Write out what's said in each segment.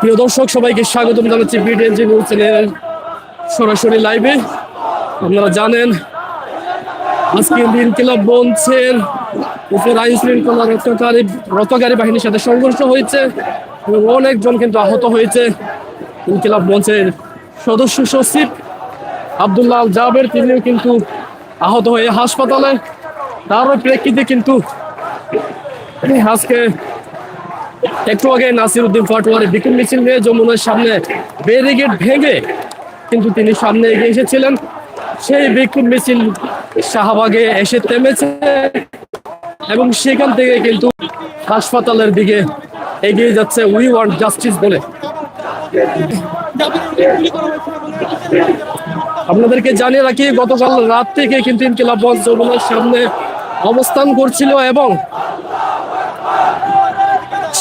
প্রিয় দর্শক, সবাইকে স্বাগতম জানাচ্ছি বিডিএনজি নিউজ চ্যানেলের সরাসরি লাইভে আপনারা জানেন আজকে দিন ক্লাব বঞ্চের উপর আইন শৃঙ্খলা রক্ষাকারী রক্ষাকারী বাহিনীর সাথে সংঘর্ষ হয়েছে এবং অনেকজন কিন্তু আহত হয়েছে। ইনকিলাব মঞ্চের সদস্য সচিব আবদুল্লাহ জাবের, তিনিও কিন্তু আহত হয়ে হাসপাতালে। তারও প্রেক্ষিতে কিন্তু আজকে একটু আগে নাসির উদ্দিন পাটোয়ারি বিক্ষোভ মিছিল নিয়ে যমুনার সামনে ব্যারিগেড ভেঙে কিন্তু তিনি সামনে এগিয়ে এসেছিলেন। সেই বিক্ষোভ মিছিল শাহবাগে এসে থেমেছে এবং সেখান থেকে কিন্তু হাসপাতালের দিকে এগিয়ে যাচ্ছে উই ওয়ান্ট জাস্টিস বলে। আপনাদেরকে জানিয়ে রাখি, গতকাল রাত থেকে কিন্তু ইনকিলাব যমুনার সামনে অবস্থান করছিল এবং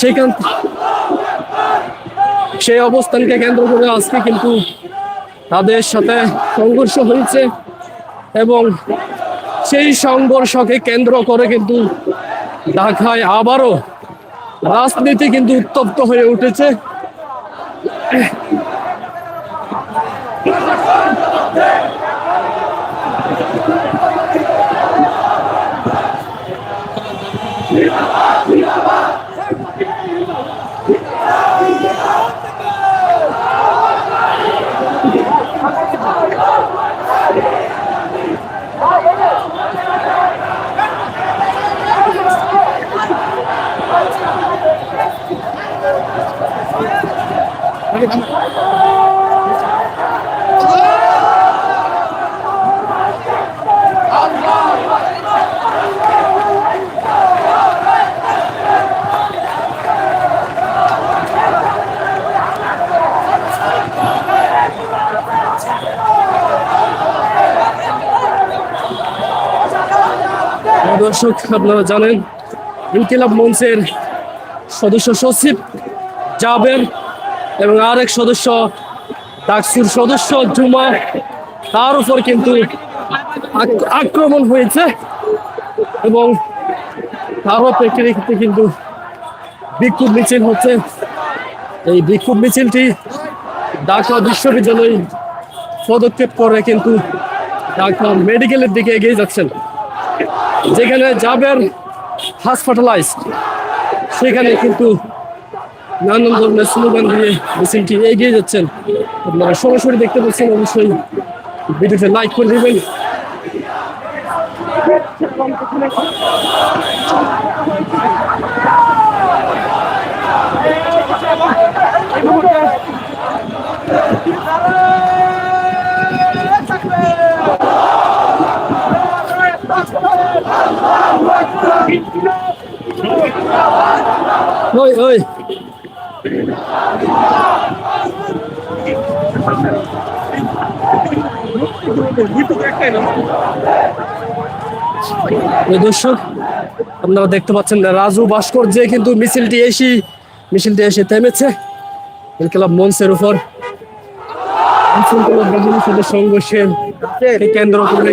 সেখান সেই অবস্থানকে কেন্দ্র করে আজকে কিন্তু তাদের সাথে সংঘর্ষ হয়েছে এবং সেই সংঘর্ষকে কেন্দ্র করে কিন্তু ঢাকায় আবারও রাজনীতি কিন্তু উত্তপ্ত হয়ে উঠেছে। দর্শক, আপনারা জানেন, ইনকিলাব মঞ্চের সদস্য সচিব জাবের এবং আরেক সদস্য ডাকসুর সদস্য জুমা, তার উপর কিন্তু আক্রমণ হয়েছে এবং তারও প্রেক্ষিতে কিন্তু বিক্ষোভ মিছিল হচ্ছে। এই বিক্ষোভ মিছিলটি ঢাকা বিশ্ববিদ্যালয় পদক্ষেপ করে কিন্তু ঢাকা মেডিকেলের দিকে এগিয়ে যাচ্ছেন। যেখানে যাবেন হাসপাতালাইজ সেখানে কিন্তু নানান ধরনের স্লোগান দিয়ে মিছিলটি এগিয়ে যাচ্ছেন। আপনারা সরাসরি দেখতে পাচ্ছেন, অবশ্যই ভিডিওতে লাইক করে দেবেন। ওই ওই। দর্শক, আপনারা দেখতে পাচ্ছেন রাজু ভাস্কর্যে কিন্তু মিছিলটি এসে মিছিলটি এসে থেমেছে। ইনকিলাব মঞ্চের উপর সংঘর্ষের কেন্দ্র করে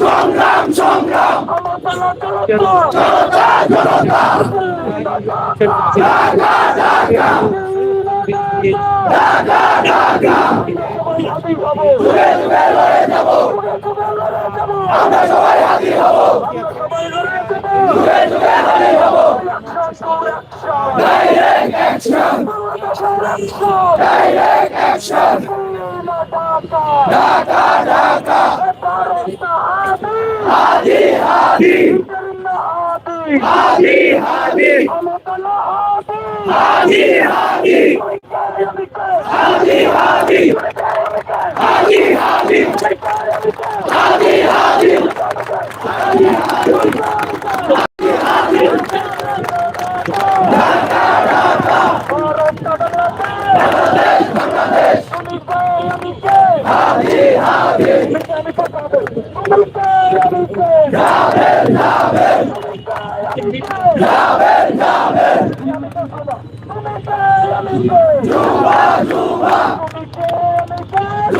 সংগ্রাম সংগ্রাম জনতা জনতা আমরা সবাই হাজির হব যুগে যুগে হাজির হব direct action direct action Dhaka Dhaka হাজি হাজি হাজি হাজি হাদি হাদি হাদি হাদি হাদি হাদি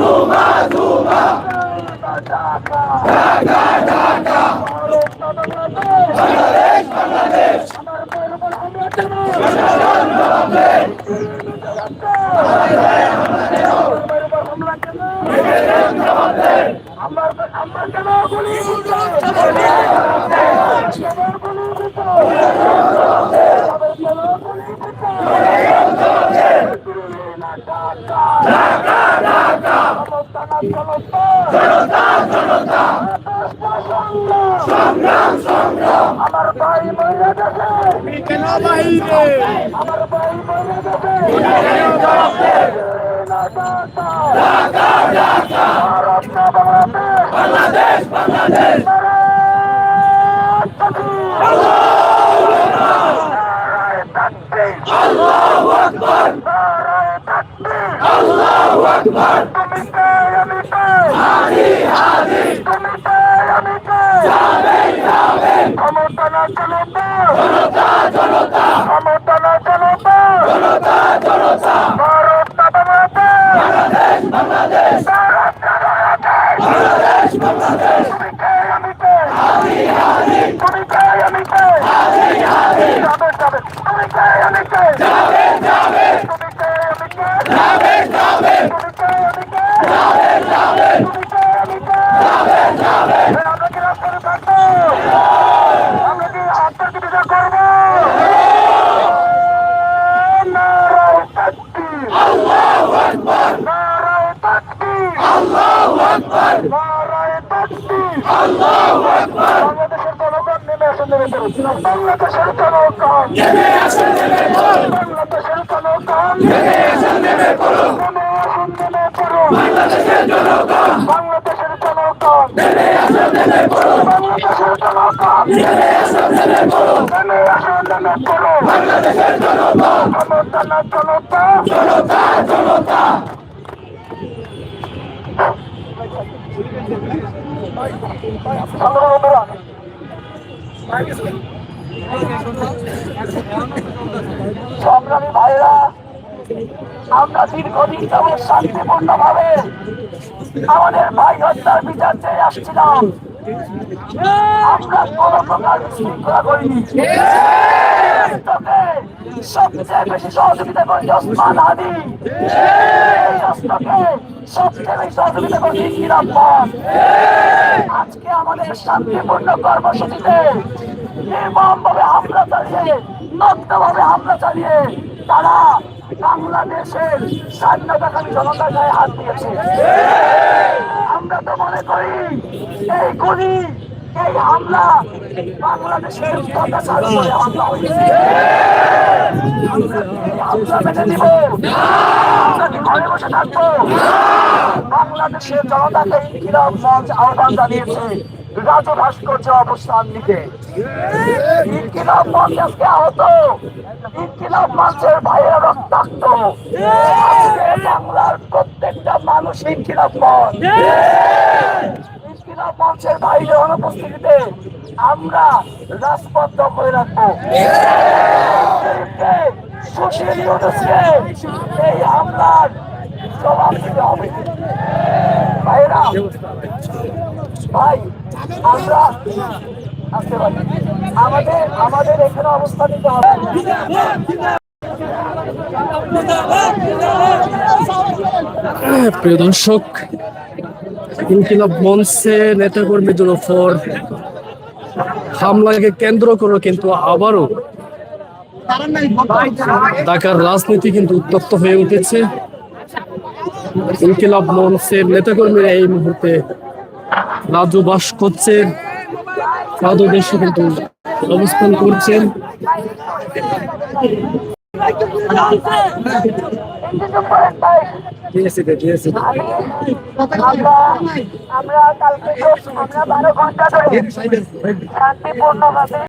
ধুমা ধুমা ঢাকা ঢাকা বাংলাদেশ বাংলাদেশ আমার কেন গুলি বাংলাদেশ বাংলাদেশ আল্লাহু আকবার আল্লাহু আকবার তুমি কে আমি কে হাদি হাদি তুমি কে আমি কে যাবেন যাবেন ক্ষমতা না জনতা জনতা জনতা ক্ষমতা না জনতা জনতা জনতা ভারত না বাংলাদেশ বাংলাদেশ ভারত না বাংলাদেশ বাংলাদেশ বাংলাদেশ তুমি কে আমি কে হাদি হাদি তুমি কে আমি কে হাদি হাদি যাবে যাবে তুমি কে আমি কে যাবেন যাবেন তুমি কে আমি কে যাবেন যাবেন তুমি কে আমি কে যাবেন যাবেন তুমি কে আমি কে যাবেন যাবেন আমরা কি রাস্তায় থাকব আমরা কি আত্মচিকিৎসা করব নারায় তাকবীর আল্লাহু আকবার নারায় তাকবীর আল্লাহু আকবার নারায় তাকবীর আল্লাহু আকবার বাংলাদেশের জনগণ নেমে আসেন নেমে পড়ুন বাংলাদেশের জনগণ নেমে আসেন নেমে পড়ুন বাংলাদেশের জনগণ নেমে আসেন নেমে জনতা জনতা জনতা সংগ্রামী ভাইরা আমরা দীর্ঘদিন যাবৎ শান্তিপূর্ণ ভাবে আমাদের ভাই হত্যার বিচার চেয়ে আসছিলাম। আমরা কোন প্রকার বিশৃঙ্খলা করিনি। সবচেয়ে বেশি সহযোগিতা করেছে ওসমান হাদি। বেশি সহযোগিতা করছি ইন্দিরা আজকে আমাদের শান্তিপূর্ণ কর্মসূচিতে নির্মম ভাবে হামলা চালিয়ে নগ্ন ভাবে হামলা চালিয়ে তারা বাংলাদেশের স্বাধীনতাকামী জনতার গায়ে হাত দিয়েছে। আমরা তো মনে করি এই গুলি এই হামলা বাংলাদেশের অত্যাচার করে হামলা হয়েছে আমরা মেনে আমরা ঘরে বসে থাকব। বাংলাদেশের জনতাকে ইনকিলাব মঞ্চ আহ্বান জানিয়েছে রাজু ভাস্কর্য অবস্থান নিতে। ইনকিলাব মঞ্চ আজকে আহত। ইনকিলাব মঞ্চের ভাইয়েরা রক্তাক্ত। বাংলার প্রত্যেকটা মানুষ ইনকিলাব মঞ্চ। মঞ্চের ভাইদের অনুপস্থিতিতে আমরা রাজপথ দখলে রাখব। সুশীল এই হামলার জবাব দিতে হবে। ভাইরা, ভাই, আমরা আসতে পারি। আমাদের আমাদের এখানে অবস্থান নিতে হবে। প্রিয় দর্শক ইনকিলাব মঞ্চে নেতাকর্মীদের ওপর হামলাকে কেন্দ্র করে কিন্তু আবারও ঢাকার রাজনীতি কিন্তু উত্তপ্ত হয়ে উঠেছে। ইনকিলাব মঞ্চের নেতাকর্মীরা এই মুহূর্তে রাজু ভাস্কর্যের পাদদেশে কিন্তু অবস্থান করছেন। আমরা আমরা কালকে আমরা বারো ঘণ্টা ধরে শান্তিপূর্ণভাবে